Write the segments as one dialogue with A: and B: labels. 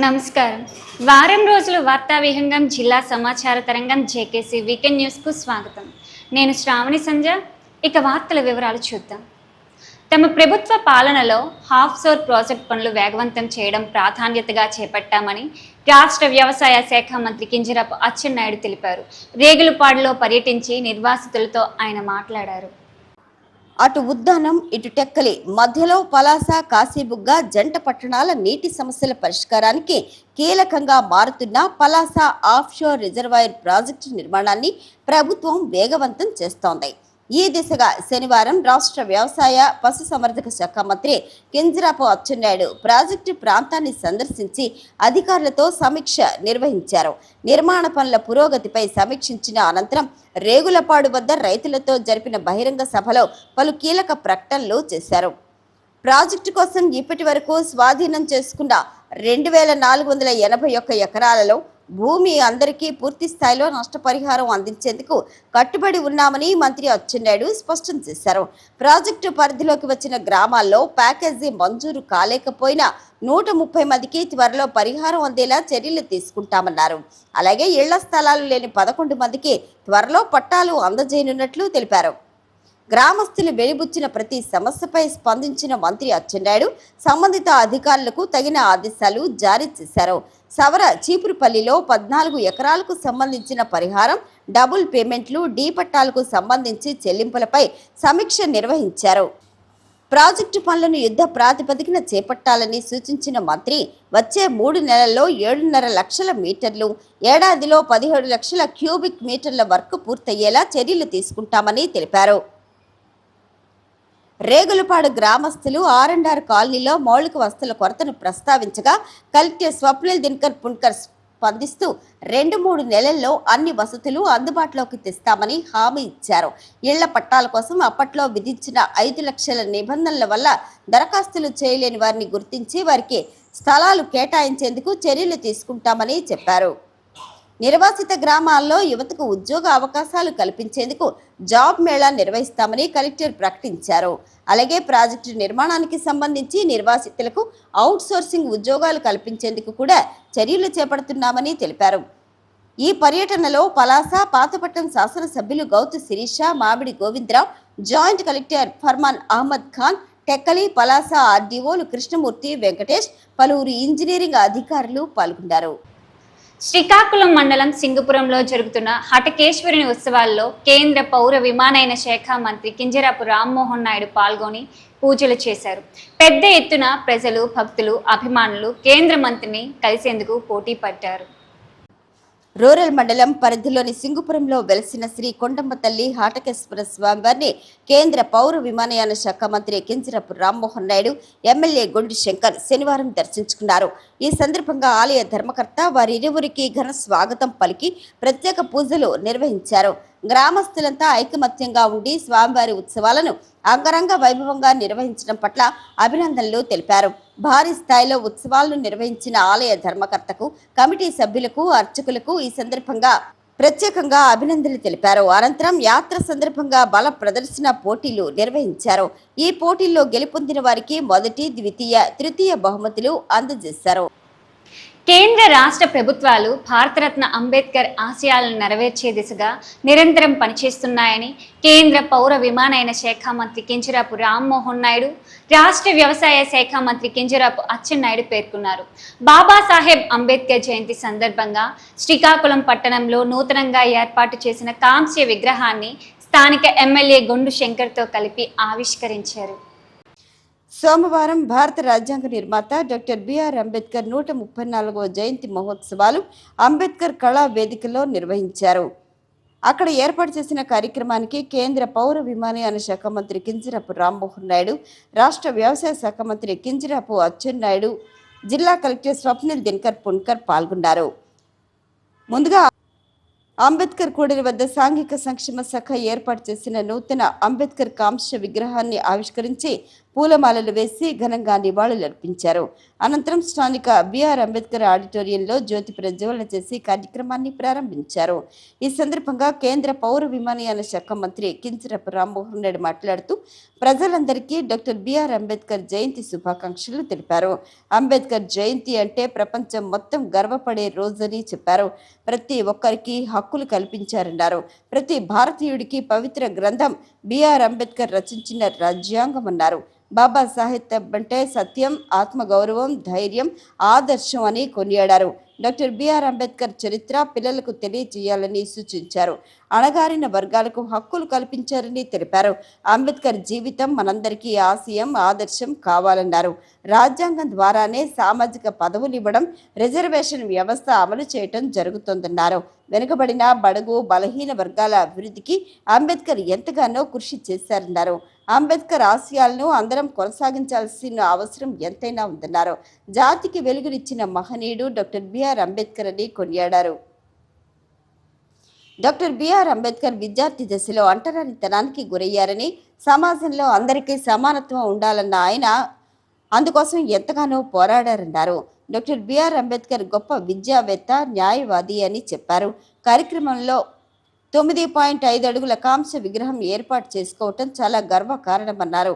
A: నమస్కారం. వారం రోజులు వార్తా విహంగం జిల్లా సమాచార తరంగం జేకేసీ వీకెండ్ న్యూస్కు స్వాగతం. నేను శ్రావణి సంజ ఇక వార్తల వివరాలు చూద్దాం. తమ ప్రభుత్వ పాలనలో హాఫ్ సోర్ ప్రాజెక్ట్ పనులు వేగవంతం చేయడం ప్రాధాన్యతగా చేపట్టామని రాష్ట్ర వ్యవసాయ శాఖ మంత్రి కింజరాపు అచ్చెన్నాయుడు తెలిపారు. రేగులపాడులో పర్యటించి నిర్వాసితులతో ఆయన మాట్లాడారు.
B: అటు ఉద్దానం ఇటు టెక్కలి. మధ్యలో పలాస కాశీబుగ్గ జంట పట్టణాల నీటి సమస్యల పరిష్కారానికి కీలకంగా మారుతున్న పలాస ఆఫ్షోర్ రిజర్వాయర్ ప్రాజెక్టు నిర్మాణాన్ని ప్రభుత్వం వేగవంతం చేస్తోంది. ఈ దిశగా శనివారం రాష్ట్ర వ్యవసాయ పశుసంవర్ధక శాఖ మంత్రి కింజరాపు అచ్చెన్నాయుడు ప్రాజెక్టు ప్రాంతాన్ని సందర్శించి అధికారులతో సమీక్ష నిర్వహించారు. నిర్మాణ పనుల పురోగతిపై సమీక్షించిన అనంతరం రేగులపాడు వద్ద రైతులతో జరిపిన బహిరంగ సభలో పలు కీలక ప్రకటనలు చేశారు. ప్రాజెక్టు కోసం ఇప్పటి వరకు స్వాధీనం చేసుకున్న రెండు వేల నాలుగు వందల ఎనభై ఒక్క ఎకరాలలో భూమి అందరికీ పూర్తి స్థాయిలో నష్టపరిహారం అందించేందుకు కట్టుబడి ఉన్నామని మంత్రి అచ్చెన్నాయుడు స్పష్టం చేశారు. ప్రాజెక్టు పరిధిలోకి వచ్చిన గ్రామాల్లో ప్యాకేజీ మంజూరు కాలేకపోయినా నూట ముప్పై మందికి త్వరలో పరిహారం అందేలా చర్యలు తీసుకుంటామన్నారు. అలాగే ఇళ్ళ స్థలాలు లేని పదకొండు మందికి త్వరలో పట్టాలు అందజేయనున్నట్లు తెలిపారు. గ్రామస్తులు వెలిబుచ్చిన ప్రతి సమస్యపై స్పందించిన మంత్రి అచ్చెన్నాయుడు సంబంధిత అధికారులకు తగిన ఆదేశాలు జారీ చేశారు. సవర చీపురుపల్లిలో పద్నాలుగు ఎకరాలకు సంబంధించిన పరిహారం డబుల్ పేమెంట్లు డీ పట్టాలకు సంబంధించి చెల్లింపులపై సమీక్ష నిర్వహించారు. ప్రాజెక్టు పనులను యుద్ధ ప్రాతిపదికన చేపట్టాలని సూచించిన మంత్రి వచ్చే మూడు నెలల్లో ఏడున్నర లక్షల మీటర్లు ఏడాదిలో పదిహేడు లక్షల క్యూబిక్ మీటర్ల వర్క్ పూర్తయ్యేలా చర్యలు తీసుకుంటామని తెలిపారు. రేగులపాడు గ్రామస్తులు ఆర్ అండ్ ఆర్ కాలనీలో మౌలిక వస్తువుల కొరతను ప్రస్తావించగా కలెక్టర్ స్వప్నిల్ దినకర్ పున్కర్ స్పందిస్తూ రెండు మూడు నెలల్లో అన్ని వసతులు అందుబాటులోకి తెస్తామని హామీ ఇచ్చారు. ఇళ్ళ పట్టాల కోసం అప్పట్లో విధించిన ఐదు లక్షల నిబంధనల వల్ల దరఖాస్తులు చేయలేని వారిని గుర్తించి వారికి స్థలాలు కేటాయించేందుకు చర్యలు తీసుకుంటామని చెప్పారు. నిర్వాసిత గ్రామాల్లో యువతకు ఉద్యోగ అవకాశాలు కల్పించేందుకు జాబ్ మేళా నిర్వహిస్తామని కలెక్టర్ ప్రకటించారు. అలాగే ప్రాజెక్టు నిర్మాణానికి సంబంధించి నిర్వాసితులకు అవుట్ సోర్సింగ్ ఉద్యోగాలు కల్పించేందుకు కూడా చర్యలు చేపడుతున్నామని తెలిపారు. ఈ పర్యటనలో పలాస పాతపట్నం శాసనసభ్యులు గౌతు శిరీష మామిడి గోవిందరావు జాయింట్ కలెక్టర్ ఫర్మాన్ అహ్మద్ ఖాన్ టెక్కలి పలాస ఆర్డీఓలు కృష్ణమూర్తి వెంకటేష్ పలువురు ఇంజనీరింగ్ అధికారులు పాల్గొన్నారు.
A: శ్రీకాకుళం మండలం సింగపురంలో జరుగుతున్న హటకేశ్వరుని ఉత్సవాల్లో కేంద్ర పౌర విమానయాన శాఖ మంత్రి కింజరాపు రామ్మోహన్ నాయుడు పాల్గొని పూజలు చేశారు. పెద్ద ఎత్తున ప్రజలు భక్తులు అభిమానులు కేంద్ర మంత్రిని కలిసేందుకు పోటీ పడ్డారు.
B: రూరల్ మండలం పరిధిలోని సింగుపురంలో వెలసిన శ్రీ కొండమ్మ తల్లి హాటకేశ్వర స్వామివారిని కేంద్ర పౌర విమానయాన శాఖ మంత్రి కింజరపు రామ్మోహన్ నాయుడు ఎమ్మెల్యే గొండి శంకర్ శనివారం దర్శించుకున్నారు. ఈ సందర్భంగా ఆలయ ధర్మకర్త వారిరువురికి ఘన స్వాగతం పలికి ప్రత్యేక పూజలు నిర్వహించారు. గ్రామస్తులంతా ఐకమత్యంగా ఉండి స్వామివారి ఉత్సవాలను అంగరంగ వైభవంగా నిర్వహించడం పట్ల అభినందనలు తెలిపారు. భారీ స్థాయిలో ఉత్సవాలను నిర్వహించిన ఆలయ ధర్మకర్తకు కమిటీ సభ్యులకు అర్చకులకు ఈ సందర్భంగా ప్రత్యేకంగా అభినందనలు తెలిపారు. అనంతరం యాత్ర సందర్భంగా బల ప్రదర్శన పోటీలు నిర్వహించారు. ఈ పోటీల్లో గెలుపొందిన వారికి మొదటి ద్వితీయ తృతీయ బహుమతులు అందజేశారు.
A: కేంద్ర రాష్ట్ర ప్రభుత్వాలు భారతరత్న అంబేద్కర్ ఆశయాలను నెరవేర్చే దిశగా నిరంతరం పనిచేస్తున్నాయని కేంద్ర పౌర విమానయాన శాఖ మంత్రి కింజరాపు రామ్మోహన్ నాయుడు రాష్ట్ర వ్యవసాయ శాఖ మంత్రి కింజరాపు అచ్చెన్నాయుడు పేర్కొన్నారు. బాబాసాహెబ్ అంబేద్కర్ జయంతి సందర్భంగా శ్రీకాకుళం పట్టణంలో నూతనంగా ఏర్పాటు చేసిన కాంస్య విగ్రహాన్ని స్థానిక ఎమ్మెల్యే గొండు శంకర్తో కలిపి ఆవిష్కరించారు.
B: సోమవారం భారత రాజ్యాంగ నిర్మాత డాక్టర్ బిఆర్ అంబేద్కర్ నూట ముప్పై నాలుగవ జయంతి మహోత్సవాలు అంబేద్కర్ కళా వేదికలో నిర్వహించారు. అక్కడ ఏర్పాటు చేసిన కార్యక్రమానికి కేంద్ర పౌర విమానయాన శాఖ మంత్రి కింజరాపు రామ్మోహన్ నాయుడు రాష్ట్ర వ్యవసాయ శాఖ మంత్రి కింజరాపు అచ్చెన్నాయుడు జిల్లా కలెక్టర్ స్వప్నిల్ దినకర్ పున్కర్ పాల్గొన్నారు. ముందుగా అంబేద్కర్ కూడలి వద్ద సాంఘిక సంక్షేమ శాఖ ఏర్పాటు చేసిన నూతన అంబేద్కర్ కాంస్య విగ్రహాన్ని ఆవిష్కరించి పూలమాలలు వేసి ఘనంగా నివాళులర్పించారు అనంతరం స్థానిక బిఆర్ అంబేద్కర్ ఆడిటోరియంలో జ్యోతి ప్రజ్వలన చేసి కార్యక్రమాన్ని ప్రారంభించారు. ఈ సందర్భంగా కేంద్ర పౌర విమానయాన శాఖ మంత్రి కించరపు రామ్మోహన్ రెడ్డి మాట్లాడుతూ ప్రజలందరికీ డాక్టర్ బిఆర్ అంబేద్కర్ జయంతి శుభాకాంక్షలు తెలిపారు. అంబేద్కర్ జయంతి అంటే ప్రపంచం మొత్తం గర్వపడే రోజని చెప్పారు. ప్రతి ఒక్కరికి హక్కులు కల్పించారన్నారు. ప్రతి భారతీయుడికి పవిత్ర గ్రంథం బిఆర్ అంబేద్కర్ రచించిన రాజ్యాంగం అన్నారు. బాబా సాహిత్యం అంటే సత్యం ఆత్మగౌరవం ధైర్యం ఆదర్శం అని కొనియాడారు. డాక్టర్ బిఆర్ అంబేద్కర్ చరిత్ర పిల్లలకు తెలియజేయాలని సూచించారు. అణగారిన వర్గాలకు హక్కులు కల్పించారని తెలిపారు. అంబేద్కర్ జీవితం మనందరికీ ఆశయం ఆదర్శం కావాలన్నారు. రాజ్యాంగం ద్వారానే సామాజిక పదవులు ఇవ్వడం రిజర్వేషన్ వ్యవస్థ అమలు చేయటం జరుగుతోందన్నారు. వెనుకబడిన బడుగు బలహీన వర్గాల అభివృద్ధికి అంబేద్కర్ ఎంతగానో కృషి చేశారన్నారు. అంబేద్కర్ ఆశయాలను అందరం కొనసాగించాల్సిన అవసరం ఎంతైనా ఉందన్నారు. జాతికి వెలుగునిచ్చిన మహనీయుడు డాక్టర్ బిఆర్ అంబేద్కర్ అని కొనియాడారు. డాక్టర్ బిఆర్ అంబేద్కర్ విద్యార్థి దశలో అంటరానితనానికి గురయ్యారని సమాజంలో అందరికీ సమానత్వం ఉండాలన్న ఆయన అందుకోసం ఎంతగానో పోరాడారన్నారు. డాక్టర్ బిఆర్ అంబేద్కర్ గొప్ప విద్యావేత్త న్యాయవాది అని చెప్పారు. కార్యక్రమంలో తొమ్మిది పాయింట్ ఐదు అడుగుల కాంస్య విగ్రహం ఏర్పాటు చేసుకోవటం చాలా గర్వకారణమన్నారు.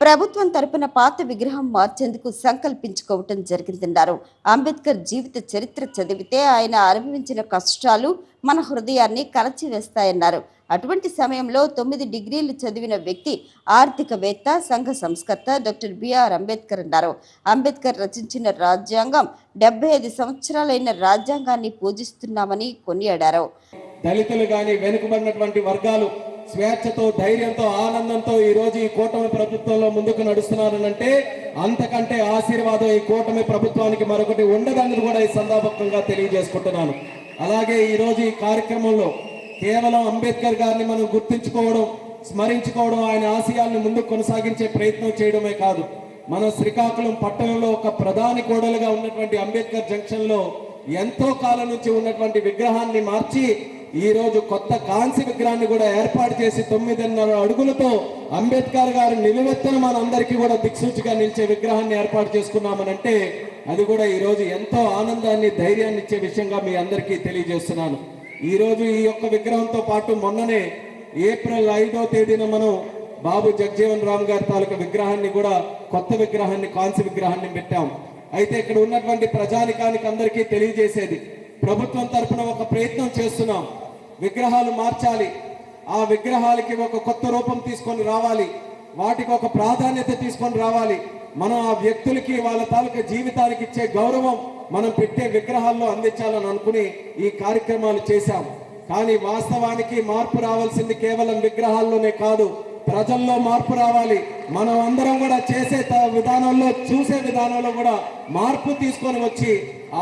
B: ప్రభుత్వం తరపున పాత విగ్రహం మార్చేందుకు సంకల్పించుకోవటం జరిగిందన్నారు. అంబేద్కర్ జీవిత చరిత్ర చదివితే ఆయన అనుభవించిన కష్టాలు మన హృదయాన్ని కలచివేస్తాయన్నారు. అటువంటి సమయంలో తొమ్మిది డిగ్రీలు చదివిన వ్యక్తి ఆర్థికవేత్త సంఘ సంస్కర్త డాక్టర్ బిఆర్ అంబేద్కర్ అన్నారు. అంబేద్కర్ రచించిన రాజ్యాంగం డెబ్బై ఐదు సంవత్సరాలైన రాజ్యాంగాన్ని పూజిస్తున్నామని కొనియాడారు.
C: దళితులు కానీ వెనుకబడినటువంటి వర్గాలు స్వేచ్ఛతో ధైర్యంతో ఆనందంతో ఈ రోజు ఈ కూటమి ప్రభుత్వంలో ముందుకు నడుస్తున్నారనంటే అంతకంటే ఆశీర్వాదం ఈ కూటమి ప్రభుత్వానికి మరొకటి ఉండదని కూడా ఈ సందర్భంగా తెలియజేసుకుంటున్నాను. అలాగే ఈరోజు ఈ కార్యక్రమంలో కేవలం అంబేద్కర్ గారిని మనం గుర్తించుకోవడం స్మరించుకోవడం ఆయన ఆశయాల్ని ముందుకు కొనసాగించే ప్రయత్నం చేయడమే కాదు. మన శ్రీకాకుళం పట్టణంలో ఒక ప్రధాని కోడలుగా ఉన్నటువంటి అంబేద్కర్ జంక్షన్లో ఎంతో కాలం నుంచి ఉన్నటువంటి విగ్రహాన్ని మార్చి ఈ రోజు కొత్త కాంస్య విగ్రహాన్ని కూడా ఏర్పాటు చేసి తొమ్మిదిన్నర అడుగులతో అంబేద్కర్ గారు నిలువెత్తన మనందరికీ కూడా దిక్సూచిగా నిలిచే విగ్రహాన్ని ఏర్పాటు చేసుకున్నామనంటే అది కూడా ఈరోజు ఎంతో ఆనందాన్ని ధైర్యాన్ని ఇచ్చే విషయంగా మీ అందరికీ తెలియజేస్తున్నాను. ఈ రోజు ఈ యొక్క విగ్రహంతో పాటు మొన్ననే ఏప్రిల్ ఐదో తేదీన మనం బాబు జగజీవన్ రామ్ గారి తాలూకా విగ్రహాన్ని కూడా కొత్త విగ్రహాన్ని కాంస్య విగ్రహాన్ని పెట్టాం. అయితే ఇక్కడ ఉన్నటువంటి ప్రజానికానికి అందరికీ తెలియజేసేది ప్రభుత్వం తరఫున ఒక ప్రయత్నం చేస్తున్నాం. విగ్రహాలు మార్చాలి. ఆ విగ్రహాలకి ఒక కొత్త రూపం తీసుకొని రావాలి. వాటికి ఒక ప్రాధాన్యత తీసుకొని రావాలి. మనం ఆ వ్యక్తులకి వాళ్ళ తాలూకా జీవితానికి ఇచ్చే గౌరవం మనం పెట్టే విగ్రహాల్లో అందించాలని అనుకుని ఈ కార్యక్రమాలు చేశాం. కానీ వాస్తవానికి మార్పు రావాల్సింది కేవలం విగ్రహాల్లోనే కాదు. ప్రజల్లో మార్పు రావాలి. మనం అందరం కూడా చేసే విధానంలో చూసే విధానంలో కూడా మార్పు తీసుకొని వచ్చి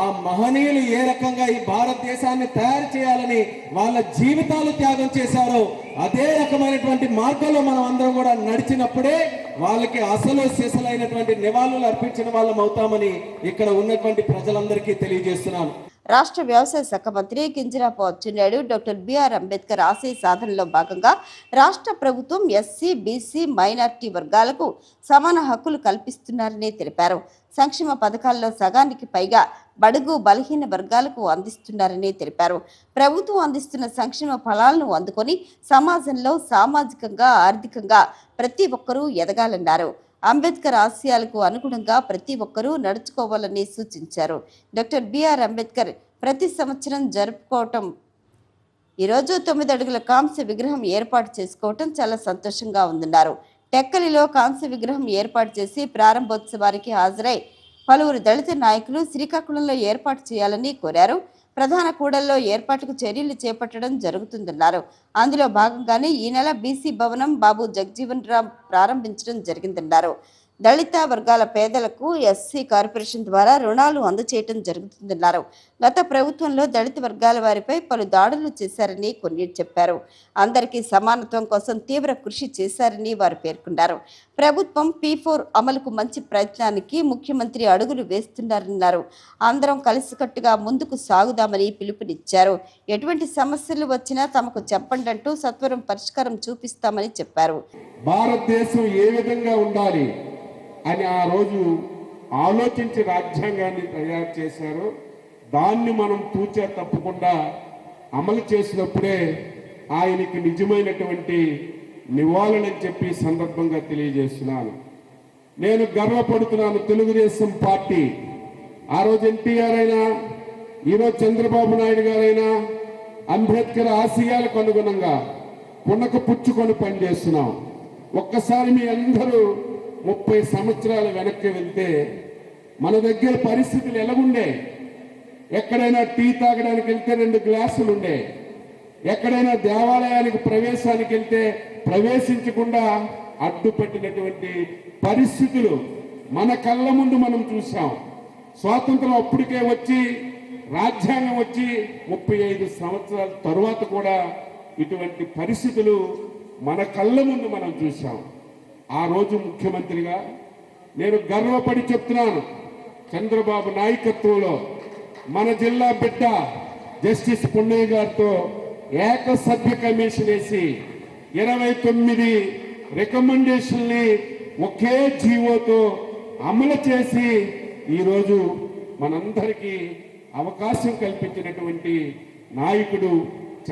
C: ఆ మహనీయులు ఏ రకంగా ఈ భారతదేశాన్ని తయారు చేయాలని వాళ్ళ జీవితాలు త్యాగం చేశారో అదే రకమైనటువంటి మార్గంలో మనం అందరం కూడా నడిచినప్పుడే వాళ్ళకి అసలు సిసలైనటువంటి నివాళులు అర్పించిన వాళ్ళం అవుతామని ఇక్కడ ఉన్నటువంటి ప్రజలందరికీ తెలియజేస్తున్నాను.
B: రాష్ట్ర వ్యవసాయ శాఖ మంత్రి Kinjarapu Atchannaidu doctor B R Ambedkar ఆశయ సాధనలో భాగంగా రాష్ట్ర ప్రభుత్వం ఎస్సీ బీసీ మైనార్టీ వర్గాలకు సమాన హక్కులు కల్పిస్తున్నారని తెలిపారు. సంక్షేమ పథకాల్లో సగానికి పైగా బడుగు బలహీన వర్గాలకు అందిస్తున్నారని తెలిపారు. ప్రభుత్వం అందిస్తున్న సంక్షేమ ఫలాలను అందుకొని సమాజంలో సామాజికంగా ఆర్థికంగా ప్రతి ఒక్కరూ ఎదగాలన్నారు. అంబేద్కర్ ఆశయాలకు అనుగుణంగా ప్రతి ఒక్కరూ నడుచుకోవాలని సూచించారు. డాక్టర్ బిఆర్ అంబేద్కర్ ప్రతి సంవత్సరం జరుపుకోవటం ఈరోజు తొమ్మిది అడుగుల కాంస్య విగ్రహం ఏర్పాటు చేసుకోవటం చాలా సంతోషంగా ఉందన్నారు. టెక్కలిలో కాంస్య విగ్రహం ఏర్పాటు చేసి ప్రారంభోత్సవానికి హాజరై పలువురు దళిత నాయకులు శ్రీకాకుళంలో ఏర్పాటు చేయాలని కోరారు. ప్రధాన కూడల్లో ఏర్పాటుకు చర్యలు చేపట్టడం జరుగుతుందన్నారు. అందులో భాగంగానే ఈ నెల బీసీ భవనం బాబు జగజీవన్ రామ్ ప్రారంభించడం జరిగిందన్నారు. దళిత వర్గాల పేదలకు ఎస్సీ కార్పొరేషన్ ద్వారా రుణాలు అందచేయటం జరుగుతుందన్నారు. గత ప్రభుత్వంలో దళిత వర్గాల వారిపై పలు దాడులు చేశారని కొన్ని చెప్పారు. అందరికీ సమానత్వం కోసం తీవ్ర కృషి చేశారని వారు పేర్కొన్నారు. ప్రభుత్వం పీ ఫోర్ అమలుకు మంచి ప్రయత్నానికి ముఖ్యమంత్రి అడుగులు వేస్తున్నారన్నారు. అందరం కలిసికట్టుగా ముందుకు సాగుదామని పిలుపునిచ్చారు. ఎటువంటి సమస్యలు వచ్చినా తమకు చెప్పండి అంటూ సత్వరం పరిష్కారం చూపిస్తామని చెప్పారు.
D: భారతదేశం ఏ విధంగా ఉండాలి అని ఆ రోజు ఆలోచించి రాజ్యాంగాన్ని తయారు చేశారు. దాన్ని మనం తూచా తప్పకుండా అమలు చేసినప్పుడే ఆయనకి నిజమైనటువంటి నివాళులని చెప్పి సందర్భంగా తెలియజేస్తున్నాను. నేను గర్వపడుతున్నాను తెలుగుదేశం పార్టీ. ఆ రోజు ఎన్టీఆర్ అయినా ఈరోజు చంద్రబాబు నాయుడు గారైనా అంబేద్కర్ ఆశయాలకు అనుగుణంగా పునక పుచ్చుకొని పనిచేస్తున్నాం. ఒక్కసారి మీ అందరూ ముప్పై సంవత్సరాల వెనక్కి వెళ్తే మన దగ్గర పరిస్థితులు ఎలాగుండే ఎక్కడైనా టీ తాగడానికి వెళ్తే రెండు గ్లాసులు ఉండే. ఎక్కడైనా దేవాలయానికి ప్రవేశానికి వెళ్తే ప్రవేశించకుండా అడ్డుపెట్టినటువంటి పరిస్థితులు మన కళ్ళ ముందు మనం చూసాం స్వాతంత్రం అప్పటికే వచ్చి రాజ్యాంగం వచ్చి ముప్పై ఐదు సంవత్సరాల తరువాత కూడా ఇటువంటి పరిస్థితులు మన కళ్ళ ముందు మనం చూసాం ఆ రోజు ముఖ్యమంత్రిగా నేను గర్వపడి చెప్తున్నాను చంద్రబాబు నాయకత్వంలో మన జిల్లా బిడ్డ జస్టిస్ పున్నయ్య గారితో ఏకసభ్య కమిషన్ వేసి ఇరవై తొమ్మిది రికమెండేషన్ని ఒకే జీవోతో అమలు చేసి ఈరోజు మనందరికీ అవకాశం కల్పించినటువంటి నాయకుడు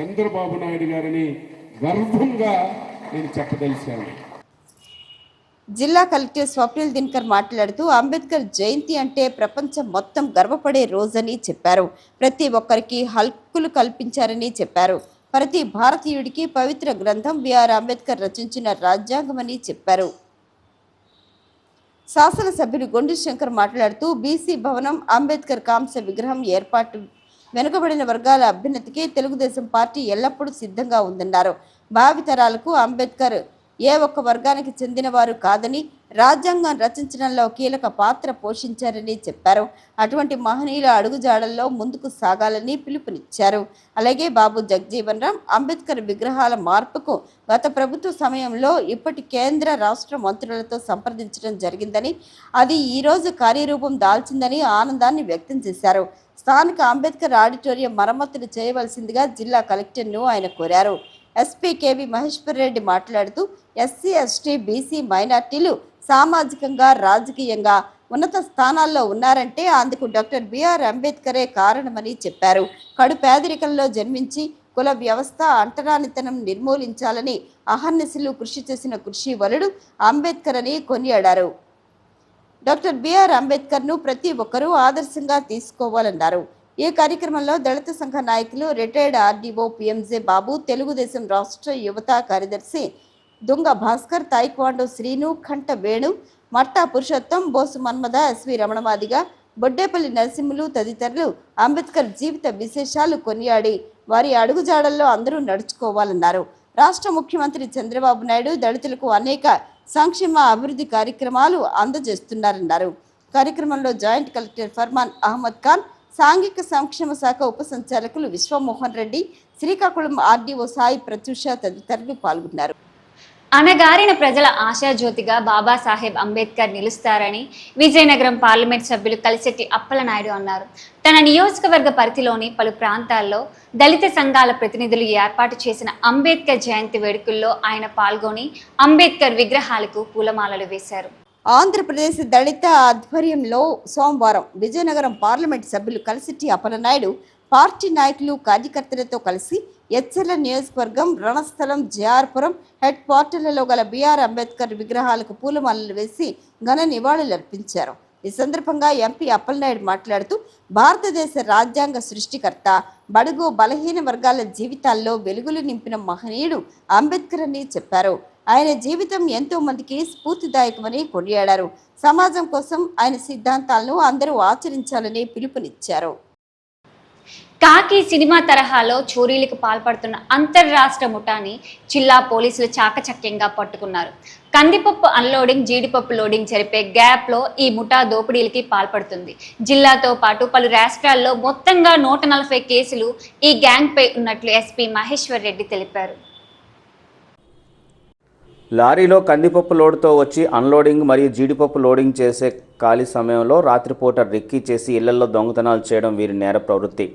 D: చంద్రబాబు నాయుడు గారిని గర్వంగా నేను చెప్పదలిచాను.
B: జిల్లా కలెక్టర్ స్వప్నిల్ దినకర్ మాట్లాడుతూ అంబేద్కర్ జయంతి అంటే ప్రపంచం మొత్తం గర్వపడే రోజని చెప్పారు. ప్రతి ఒక్కరికి హక్కులు కల్పించారని చెప్పారు. ప్రతి భారతీయుడికి పవిత్ర గ్రంథం బిఆర్ అంబేద్కర్ రచించిన రాజ్యాంగమని చెప్పారు. శాసనసభ్యులు గొండు శంకర్ మాట్లాడుతూ బీసీ భవనం అంబేద్కర్ కాంస్య విగ్రహం ఏర్పాటు వెనుకబడిన వర్గాల అభ్యున్నతికి తెలుగుదేశం పార్టీ ఎల్లప్పుడూ సిద్ధంగా ఉందన్నారు. భావితరాలకు అంబేద్కర్ ఏ ఒక్క వర్గానికి చెందినవారు కాదని రాజ్యాంగం రచించడంలో కీలక పాత్ర పోషించారని చెప్పారు. అటువంటి మహనీయుల అడుగుజాడల్లో ముందుకు సాగాలని పిలుపునిచ్చారు. అలాగే బాబు జగజీవన్ రామ్ అంబేద్కర్ విగ్రహాల మార్పుకు గత ప్రభుత్వ సమయంలో ఇప్పటి కేంద్ర రాష్ట్ర మంత్రులతో సంప్రదించడం జరిగిందని అది ఈరోజు కార్యరూపం దాల్చిందని ఆనందాన్ని వ్యక్తం చేశారు. స్థానిక అంబేద్కర్ ఆడిటోరియం మరమ్మతులు చేయవలసిందిగా జిల్లా కలెక్టర్ను ఆయన కోరారు. ఎస్పీ కేవి మహేశ్వర్ రెడ్డి మాట్లాడుతూ ఎస్సీ ఎస్టీ బీసీ మైనార్టీలు సామాజికంగా రాజకీయంగా ఉన్నత స్థానాల్లో ఉన్నారంటే అందుకు డాక్టర్ బిఆర్ అంబేద్కరే కారణమని చెప్పారు. కడు పేదరికంలో జన్మించి కుల వ్యవస్థ అంటరానితనం నిర్మూలించాలని అహర్నిశలు కృషి చేసిన కృషి వలుడు అంబేద్కర్ అని కొనియాడారు. డాక్టర్ బిఆర్ అంబేద్కర్ను ప్రతి ఒక్కరూ ఆదర్శంగా తీసుకోవాలన్నారు. ఈ కార్యక్రమంలో దళిత సంఘ నాయకులు retired RDO P M J Babu Telugudesam రాష్ట్ర యువత కార్యదర్శి Dunga Bhaskar taekwondo Srinu Kanta Venu Matta Purushottam Bosu Manmadha S V Ramana Madiga Boddepalli Narasimhulu తదితరులు అంబేద్కర్ జీవిత విశేషాలు కొనియాడి వారి అడుగుజాడల్లో అందరూ నడుచుకోవాలన్నారు. రాష్ట్ర ముఖ్యమంత్రి చంద్రబాబు నాయుడు దళితులకు అనేక సంక్షేమ అభివృద్ధి కార్యక్రమాలు అందజేస్తున్నారన్నారు. కార్యక్రమంలో జాయింట్ కలెక్టర్ ఫర్మాన్ అహ్మద్ ఖాన్ సాంఘిక సంక్షేమ శాఖ ఉప సంచాలకులు విశ్వమోహన్ రెడ్డి శ్రీకాకుళం ఆర్డీఓ సాయి ప్రత్యూష తదితరులు పాల్గొన్నారు.
A: అనగారిన ప్రజల ఆశాజ్యోతిగా బాబాసాహెబ్ అంబేద్కర్ నిలుస్తారని విజయనగరం పార్లమెంట్ సభ్యులు కలిశెట్టి అప్పలనాయుడు అన్నారు. తన నియోజకవర్గ పరిధిలోని పలు ప్రాంతాల్లో దళిత సంఘాల ప్రతినిధులు ఏర్పాటు చేసిన అంబేద్కర్ జయంతి వేడుకల్లో ఆయన పాల్గొని అంబేద్కర్ విగ్రహాలకు పూలమాలలు వేశారు.
B: ఆంధ్రప్రదేశ్ దళిత ఆధ్వర్యంలో సోమవారం విజయనగరం పార్లమెంట్ సభ్యులు కలిసిట్టి అప్పలనాయుడు పార్టీ నాయకులు కార్యకర్తలతో కలిసి ఎచ్చెర్ల నియోజకవర్గం రణస్థలం జేఆర్పురం హెడ్ క్వార్టర్లలో గల బీఆర్ అంబేద్కర్ విగ్రహాలకు పూలమాలలు వేసి ఘన నివాళులర్పించారు ఈ సందర్భంగా ఎంపీ అప్పలనాయుడు మాట్లాడుతూ భారతదేశ రాజ్యాంగ సృష్టికర్త బడుగు బలహీన వర్గాల జీవితాల్లో వెలుగులు నింపిన మహనీయుడు అంబేద్కర్ అని చెప్పారు. ఆయన జీవితం ఎంతో మందికి స్ఫూర్తిదాయకమని కొనియాడారు. సమాజం కోసం ఆయన సిద్ధాంతాలను అందరూ ఆచరించాలని పిలుపునిచ్చారు.
A: కాకి సినిమా తరహాలో చోరీలకు పాల్పడుతున్న అంతర్రాష్ట్ర ముఠాని జిల్లా పోలీసులు చాకచక్యంగా పట్టుకున్నారు. కందిపప్పు అన్లోడింగ్ జీడిపప్పు లోడింగ్ జరిపే గ్యాప్లో ఈ ముఠా దోపిడీలకి పాల్పడుతుంది. జిల్లాతో పాటు పలు రాష్ట్రాల్లో మొత్తంగా నూట నలభై కేసులు ఈ గ్యాంగ్పై ఉన్నట్లు ఎస్పీ మహేశ్వర్ రెడ్డి తెలిపారు.
E: లారీలో కందిపప్పు లోడుతో వచ్చి అన్లోడింగ్ మరియు జీడిపప్పు లోడింగ్ చేసే ఖాళీ సమయంలో రాత్రిపూట రిక్కీ చేసి ఇళ్ళలో దొంగతనాలు చేయడం వీరి నేర ప్రవృత్తి.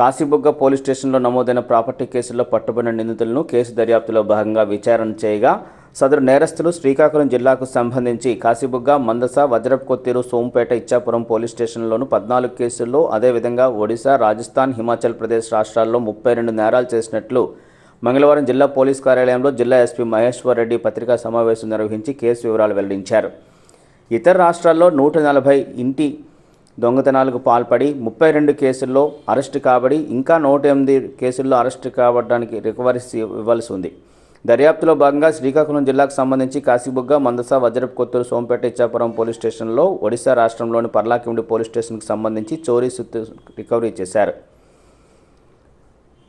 E: కాశీబుగ్గ పోలీస్ స్టేషన్లో నమోదైన ప్రాపర్టీ కేసుల్లో పట్టుబడిన నిందితులను కేసు దర్యాప్తులో భాగంగా విచారణ చేయగా సదరు నేరస్తులు శ్రీకాకుళం జిల్లాకు సంబంధించి కాశీబుగ్గ మందస వజ్రప్ కొత్తూరు సోంపేట ఇచ్చాపురం పోలీస్ స్టేషన్లోను పద్నాలుగు కేసుల్లో అదేవిధంగా ఒడిశా రాజస్థాన్ హిమాచల్ ప్రదేశ్ రాష్ట్రాల్లో ముప్పై రెండు నేరాలు చేసినట్లు మంగళవారం జిల్లా పోలీస్ కార్యాలయంలో జిల్లా ఎస్పీ మహేశ్వర్ రెడ్డి పత్రికా సమావేశం నిర్వహించి కేసు వివరాలు వెల్లడించారు. ఇతర రాష్ట్రాల్లో నూట నలభై ఇంటి దొంగతనాలకు పాల్పడి ముప్పై రెండు కేసుల్లో అరెస్టు కాబడి ఇంకా నూట ఎనిమిది కేసుల్లో అరెస్టు కావడానికి రికవరీ ఇవ్వాల్సి ఉంది. దర్యాప్తులో భాగంగా శ్రీకాకుళం జిల్లాకు సంబంధించి కాశీబుగ్గ మందస వజ్రపు కొత్తూరు సోంపేట ఇచ్చాపురం పోలీస్ స్టేషన్లో ఒడిశా రాష్ట్రంలోని పర్లాకిమిడి పోలీస్ స్టేషన్కి సంబంధించి చోరీ సుత్తు రికవరీ చేశారు.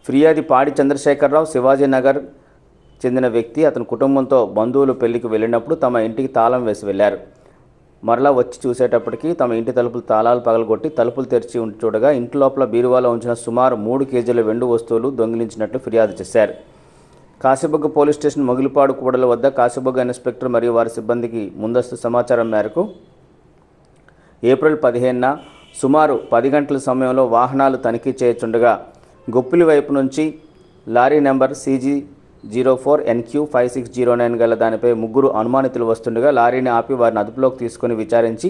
E: ఫిర్యాది పాడి చంద్రశేఖరరావు శివాజీనగర్ చెందిన వ్యక్తి అతని కుటుంబంతో బంధువులు పెళ్ళికి వెళ్ళినప్పుడు తమ ఇంటికి తాళం వేసి వెళ్ళారు. మరలా వచ్చి చూసేటప్పటికి తమ ఇంటి తలుపులు తాళాలు పగలగొట్టి తలుపులు తెరిచి ఉండి చూడగా ఇంటి లోపల బీరువాలో ఉంచిన సుమారు మూడు కేజీల వెండు వస్తువులు దొంగిలించినట్లు ఫిర్యాదు చేశారు. కాశీబుగ్గ పోలీస్ స్టేషన్ మొగిలిపాడు కూడల వద్ద కాశీబుగ్గ ఇన్స్పెక్టర్ మరియు వారి సిబ్బందికి ముందస్తు సమాచారం మేరకు ఏప్రిల్ పదిహేనున సుమారు పది గంటల సమయంలో వాహనాలు తనిఖీ చేయుచుండగా గొప్పిలి వైపు నుంచి lorry number C G zero four N Q five six zero nine గల దానిపై ముగ్గురు అనుమానితులు వస్తుండగా లారీని ఆపి వారిని అదుపులోకి తీసుకుని విచారించి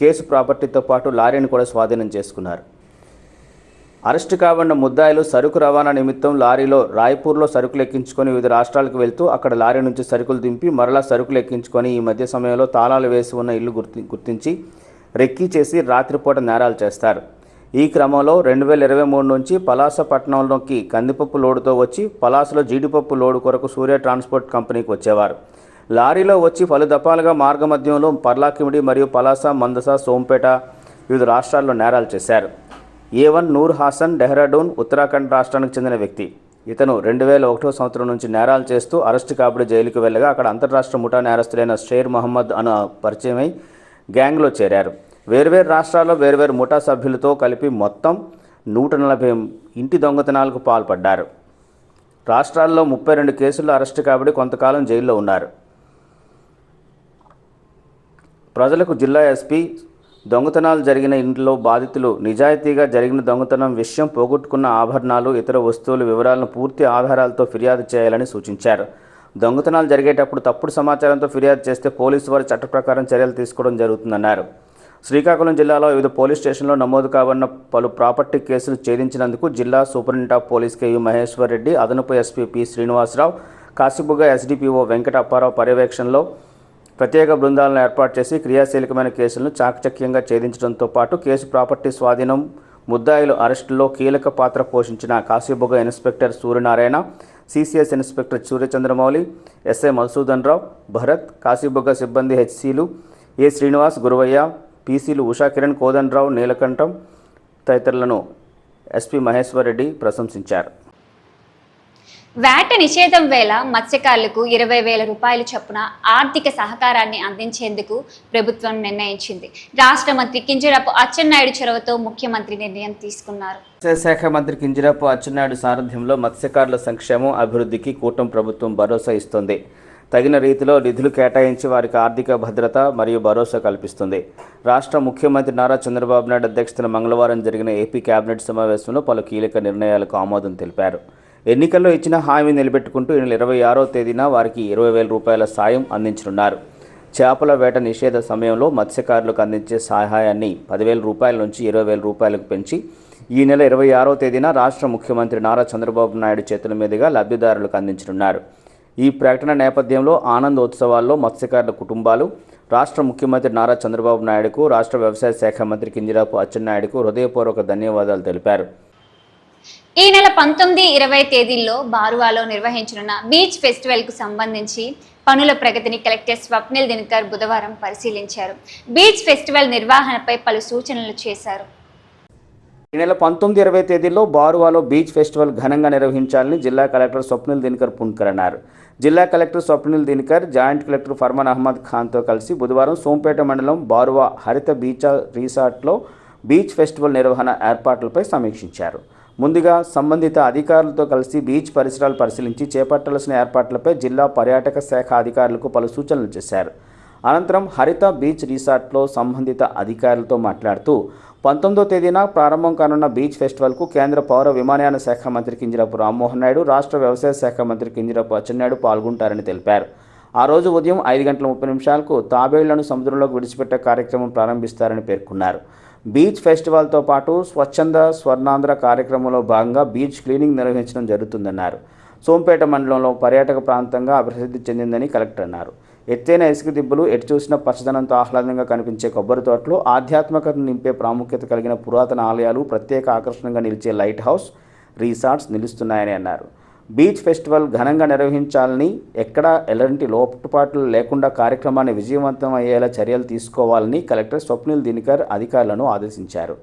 E: కేసు ప్రాపర్టీతో పాటు లారీని కూడా స్వాధీనం చేసుకున్నారు. అరెస్టు కాబడిన ముద్దాయిలు సరుకు రవాణా నిమిత్తం లారీలో రాయ్పూర్లో సరుకులు ఎక్కించుకొని వివిధ రాష్ట్రాలకు వెళ్తూ అక్కడ లారీ నుంచి సరుకులు దింపి మరలా సరుకులు ఎక్కించుకొని ఈ మధ్య సమయంలో తాళాలు వేసి ఉన్న ఇల్లు గుర్తి గుర్తించి రెక్కీ చేసి రాత్రిపూట నేరాలు చేస్తారు. ఈ క్రమంలో రెండు వేల ఇరవై మూడు నుంచి పలాస పట్టణంలోకి కందిపప్పు లోడుతో వచ్చి పలాసలో జీడిపప్పు లోడు కొరకు సూర్య ట్రాన్స్పోర్ట్ కంపెనీకి వచ్చేవారు. లారీలో వచ్చి పలు దఫాలుగా మార్గమధ్యంలో పర్లాకిమిడి మరియు పలాస మందస సోంపేట వివిధ రాష్ట్రాల్లో నేరాలు చేశారు. ఏ వన్ నూర్ హాసన్ డెహ్రాడూన్ ఉత్తరాఖండ్ రాష్ట్రానికి చెందిన వ్యక్తి. ఇతను రెండు వేల ఒకటో సంవత్సరం నుంచి నేరాలు చేస్తూ అరెస్టు కాబడి జైలుకు వెళ్ళగా అక్కడ అంతర్రాష్ట్ర ముఠా నేరస్తులైన షేర్ మహమ్మద్ అను పరిచయమై గ్యాంగ్లో చేరారు. వేర్వేరు రాష్ట్రాల్లో వేర్వేరు ముఠా సభ్యులతో కలిపి మొత్తం నూట నలభై ఇంటి దొంగతనాలకు పాల్పడ్డారు. రాష్ట్రాల్లో ముప్పై రెండు కేసుల్లో అరెస్టు కాబడి కొంతకాలం జైల్లో ఉన్నారు. ప్రజలకు జిల్లా ఎస్పీ దొంగతనాలు జరిగిన ఇంట్లో బాధితులు నిజాయితీగా జరిగిన దొంగతనం విషయం పోగొట్టుకున్న ఆభరణాలు ఇతర వస్తువుల వివరాలను పూర్తి ఆధారాలతో ఫిర్యాదు చేయాలని సూచించారు. దొంగతనాలు జరిగేటప్పుడు తప్పుడు సమాచారంతో ఫిర్యాదు చేస్తే పోలీసు వారు చట్ట ప్రకారం చర్యలు తీసుకోవడం జరుగుతుందన్నారు. శ్రీకాకుళం జిల్లాలో వివిధ పోలీస్ స్టేషన్లో నమోదు కావన్న పలు ప్రాపర్టీ కేసులు ఛేదించినందుకు జిల్లా superintendent of police K U Maheshwar Reddy అదనపు SP P Srinivasarao Kasibugga SDPO Venkata Apparao పర్యవేక్షణలో ప్రత్యేక బృందాలను ఏర్పాటు చేసి క్రియాశీలకమైన కేసులను చాకచక్యంగా ఛేదించడంతో పాటు కేసు ప్రాపర్టీ స్వాధీనం ముద్దాయిలు అరెస్టులో కీలక పాత్ర పోషించిన Kasibugga inspector Suryanarayana CCS inspector Suryachandramouli SI Madhusudan Rao Bharat Kasibugga సిబ్బంది హెచ్సిలు ఏ శ్రీనివాస్ గురువయ్య పీసీలు ఉషా కిరణ్ కోదండరావు నీలకంఠం తదితరులను ఎస్పీ మహేశ్వర్ రెడ్డి ప్రశంసించారు.
A: వేట నిషేధం వేళ మత్స్యకారులకు ఇరవై వేల రూపాయలు చొప్పున ఆర్థిక సహకారాన్ని అందించేందుకు ప్రభుత్వం నిర్ణయించింది. రాష్ట్ర మంత్రి కింజరాపు అచ్చెన్నాయుడు చొరవతో ముఖ్యమంత్రి నిర్ణయం తీసుకున్నారు.
E: మత్స్యశాఖ మంత్రి కింజరాపు అచ్చెన్నాయుడు సారథ్యంలో మత్స్యకారుల సంక్షేమం అభివృద్ధికి కూటమి ప్రభుత్వం భరోసా ఇస్తుంది. తగిన రీతిలో నిధులు కేటాయించి వారికి ఆర్థిక భద్రత మరియు భరోసా కల్పిస్తుంది. రాష్ట్ర ముఖ్యమంత్రి నారా చంద్రబాబు నాయుడు అధ్యక్షతన మంగళవారం జరిగిన ఏపీ కేబినెట్ సమావేశంలో పలు కీలక నిర్ణయాలకు ఆమోదం తెలిపారు. ఎన్నికల్లో ఇచ్చిన హామీ నిలబెట్టుకుంటూ ఈ నెల ఇరవై ఆరో తేదీన వారికి ఇరవై వేల రూపాయల సాయం అందించనున్నారు. చేపల వేట నిషేధ సమయంలో మత్స్యకారులకు అందించే సహాయాన్ని పదివేల రూపాయల నుంచి ఇరవై వేల రూపాయలకు పెంచి ఈ నెల ఇరవై ఆరో తేదీన రాష్ట్ర ముఖ్యమంత్రి నారా చంద్రబాబు నాయుడు చేతుల మీదుగా లబ్ధిదారులకు అందించనున్నారు. ఈ ప్రకటన నేపథ్యంలో ఆనందోత్సవాల్లో మత్స్యకారుల కుటుంబాలు రాష్ట్ర ముఖ్యమంత్రి నారా చంద్రబాబు నాయుడుకు రాష్ట్ర వ్యవసాయ శాఖ మంత్రి కింజరాపు అచ్చెన్నాయుడుకు హృదయపూర్వక ధన్యవాదాలు తెలిపారు.
A: ఈ నెల పంతొమ్మిది ఇరవై తేదీల్లో బారువాలో నిర్వహించనున్న బీచ్ ఫెస్టివల్కు సంబంధించి పనుల ప్రగతిని కలెక్టర్ స్వప్నిల్ దినకర్ బుధవారం పరిశీలించారు. బీచ్ ఫెస్టివల్ నిర్వహణపై పలు సూచనలు చేశారు.
E: ఈ నెల పంతొమ్మిది ఇరవై తేదీలో బారువాలో బీచ్ ఫెస్టివల్ ఘనంగా నిర్వహించాలని జిల్లా కలెక్టర్ స్వప్నిల్ దినకర్ పుణ్కర్ అన్నారు. జిల్లా collector Swapnil Dinkar joint collector Farman Ahmad ఖాన్తో కలిసి బుధవారం సోంపేట మండలం బారువా హరిత బీచ్ రిసార్ట్లో బీచ్ ఫెస్టివల్ నిర్వహణ ఏర్పాట్లపై సమీక్షించారు. ముందుగా సంబంధిత అధికారులతో కలిసి బీచ్ పరిసరాలు పరిశీలించి చేపట్టాల్సిన ఏర్పాట్లపై జిల్లా పర్యాటక శాఖ అధికారులకు పలు సూచనలు చేశారు. అనంతరం హరిత బీచ్ రిసార్ట్లో సంబంధిత అధికారులతో మాట్లాడుతూ పంతొమ్మిదో తేదీన ప్రారంభం కానున్న బీచ్ ఫెస్టివల్కు కేంద్ర పౌర విమానయాన శాఖ మంత్రి కింజరాపు రామ్మోహన్ నాయుడు రాష్ట్ర వ్యవసాయ శాఖ మంత్రి కింజరాపు అచ్చెన్నాయుడు పాల్గొంటారని తెలిపారు. ఆ రోజు ఉదయం ఐదు గంటల ముప్పై నిమిషాలకు తాబేళ్ళను సముద్రంలోకి విడిచిపెట్టే కార్యక్రమం ప్రారంభిస్తారని పేర్కొన్నారు. బీచ్ ఫెస్టివల్తో పాటు స్వచ్ఛంద స్వర్ణాంధ్ర కార్యక్రమంలో భాగంగా బీచ్ క్లీనింగ్ నిర్వహించడం జరుగుతుందన్నారు. సోంపేట మండలంలో పర్యాటక ప్రాంతంగా అభివృద్ధి చెందిందని కలెక్టర్ అన్నారు. ఎత్తైన ఇసుక దిబ్బలు ఎటు చూసినా పచ్చదనంతో ఆహ్లాదంగా కనిపించే కొబ్బరి తోటలు ఆధ్యాత్మికతను నింపే ప్రాముఖ్యత కలిగిన పురాతన ఆలయాలు ప్రత్యేక ఆకర్షణగా నిలిచే లైట్ హౌస్ రీసార్ట్స్ నిలుస్తున్నాయని అన్నారు. బీచ్ ఫెస్టివల్ ఘనంగా నిర్వహించాలని ఎక్కడా ఎలాంటి లోటుపాట్లు లేకుండా కార్యక్రమాన్ని విజయవంతం అయ్యేలా చర్యలు తీసుకోవాలని కలెక్టర్ స్వప్నిల్ దినకర్ అధికారులను ఆదేశించారు.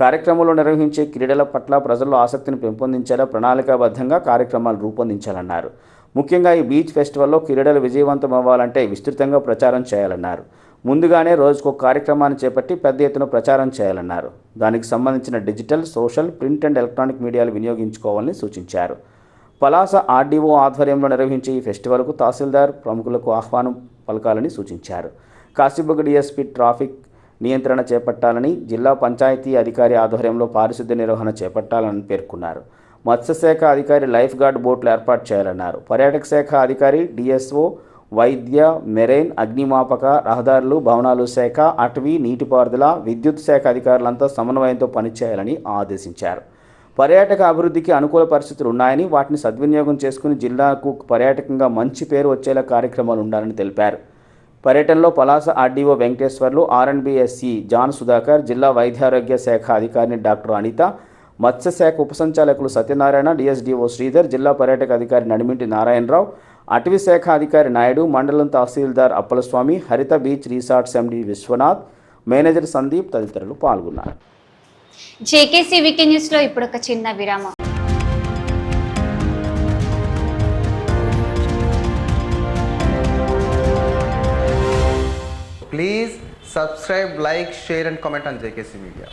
E: కార్యక్రమంలో నిర్వహించే క్రీడల పట్ల ప్రజల్లో ఆసక్తిని పెంపొందించేలా ప్రణాళికాబద్ధంగా కార్యక్రమాలు రూపొందించాలన్నారు. ముఖ్యంగా ఈ బీచ్ ఫెస్టివల్లో క్రీడలు విజయవంతం అవ్వాలంటే విస్తృతంగా ప్రచారం చేయాలన్నారు. ముందుగానే రోజుకో కార్యక్రమాన్ని చేపట్టి పెద్ద ఎత్తున ప్రచారం చేయాలన్నారు. దానికి సంబంధించిన digital social print and electronic మీడియాలు వినియోగించుకోవాలని సూచించారు. పలాస ఆర్డీఓ ఆధ్వర్యంలో నిర్వహించే ఈ ఫెస్టివల్కు తహసీల్దార్ ప్రముఖులకు ఆహ్వానం పలకాలని సూచించారు. కాశీబుగ్గ డిఎస్పీ ట్రాఫిక్ నియంత్రణ చేపట్టాలని జిల్లా పంచాయతీ అధికారి ఆధ్వర్యంలో పారిశుద్ధ్య నిర్వహణ చేపట్టాలని పేర్కొన్నారు. మత్స్యశాఖ అధికారి లైఫ్ గార్డ్ బోట్లు ఏర్పాటు చేయాలన్నారు. పర్యాటక శాఖ అధికారి డిఎస్ఓ వైద్య మెరైన్ అగ్నిమాపక రహదారులు భవనాలు శాఖ అటవీ నీటిపారుదల విద్యుత్ శాఖ అధికారులంతా సమన్వయంతో పనిచేయాలని ఆదేశించారు. పర్యాటక అభివృద్ధికి అనుకూల పరిస్థితులు ఉన్నాయని వాటిని సద్వినియోగం చేసుకుని జిల్లాకు పర్యాటకంగా మంచి పేరు వచ్చేలా కార్యక్రమాలు ఉండాలని తెలిపారు. పర్యటనలో Palasa RDO Venkateswarlu R N B S C John Sudhakar జిల్లా వైద్యారోగ్య శాఖ అధికారిని డాక్టర్ అనిత మత్స్యశాఖ ఉపసంచాలకులు సత్యనారాయణ డిఎస్డిఓ శ్రీధర్ జిల్లా పర్యాటక అధికారి నడిమింటి నారాయణరావు అటవీ శాఖ అధికారి నాయుడు మండలం tahsildar Appalaswamy Haritha beach resorts MD Viswanath manager Sandeep తదితరులు పాల్గొన్నారు
A: జేకేసీ వికీ న్యూస్లో ఇప్పుడు ఒక చిన్న విరామం
F: Please subscribe, like, share, and comment on JKC Media.